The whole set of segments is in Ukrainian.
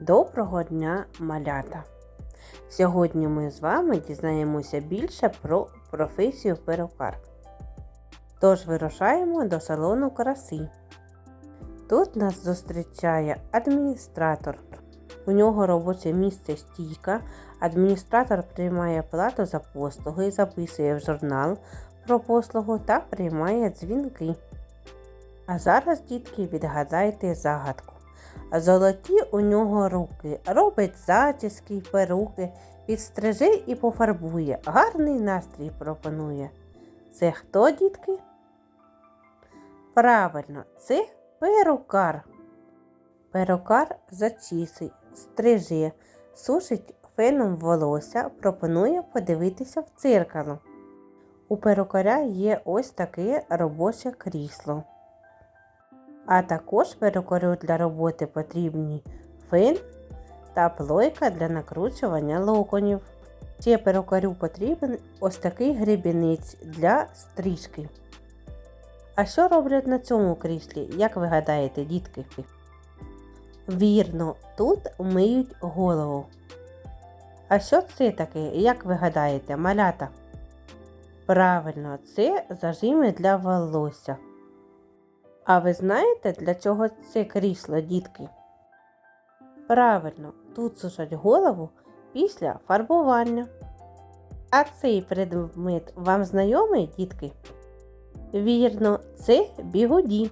Доброго дня, малята! Сьогодні ми з вами дізнаємося більше про професію перукар. Тож вирушаємо до салону краси. Тут нас зустрічає адміністратор. У нього робоче місце стійка. Адміністратор приймає плату за послуги, записує в журнал про послугу та приймає дзвінки. А зараз, дітки, відгадайте загадку. Золоті у нього руки, робить зачіски, перуки, підстриже і пофарбує, гарний настрій пропонує. Це хто, дітки? Правильно, це перукар. Перукар зачісить, стриже, сушить феном волосся, пропонує подивитися в дзеркало. У перукаря є ось таке робоче крісло. А також перукарю для роботи потрібні фен та плойка для накручування локонів. Ще перукарю потрібен ось такий гребінець для стрижки. А що роблять на цьому кріслі, як ви гадаєте, дітки? Вірно, тут миють голову. А що це таке, як ви гадаєте, малята? Правильно, це зажими для волосся. А ви знаєте, для чого це крісло, дітки? Правильно, тут сушать голову після фарбування. А цей предмет вам знайомий, дітки? Вірно, це бігуді.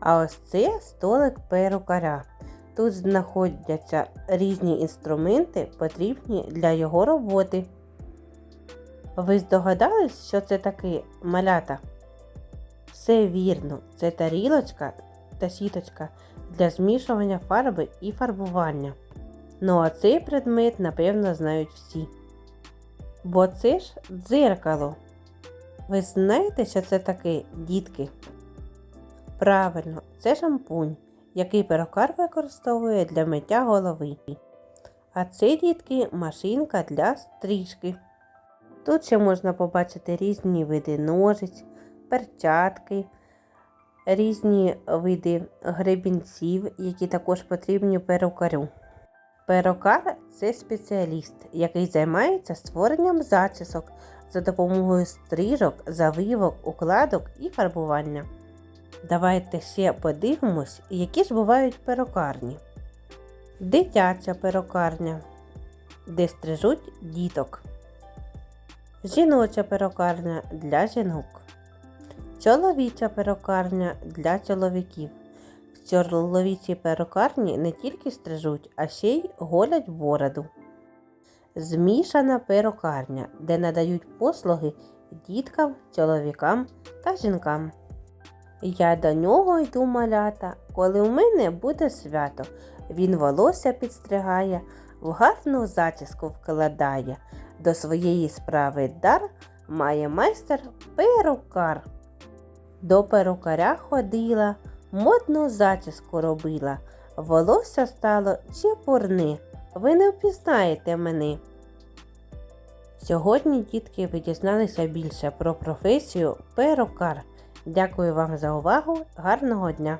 А ось це столик перукаря. Тут знаходяться різні інструменти, потрібні для його роботи. Ви здогадались, що це таке малята? Все вірно, це тарілочка та сіточка для змішування фарби і фарбування. Ну а цей предмет, напевно, знають всі. Бо це ж дзеркало. Ви знаєте, що це таке, дітки? Правильно, це шампунь, який перукар використовує для миття голови. А це, дітки, машинка для стрижки. Тут ще можна побачити різні види ножиць, перчатки, різні види гребінців, які також потрібні перукарю. Перукар це спеціаліст, який займається створенням зачісок за допомогою стрижок, завивок, укладок і фарбування. Давайте ще подивимось, які ж бувають перукарні. Дитяча перукарня, де стрижуть діток. Жіноча перукарня для жінок. Чоловіча перукарня для чоловіків. В чоловічій перукарні не тільки стрижуть, а ще й голять бороду. Змішана перукарня, де надають послуги діткам, чоловікам та жінкам. Я до нього йду малята, коли у мене буде свято. Він волосся підстригає, в гарну зачіску вкладає. До своєї справи дар має майстер перукар. До перукаря ходила, модну зачіску робила. Волосся стало чепурне, ви не впізнаєте мене. Сьогодні, дітки, ви дізналися більше про професію перукар. Дякую вам за увагу, гарного дня!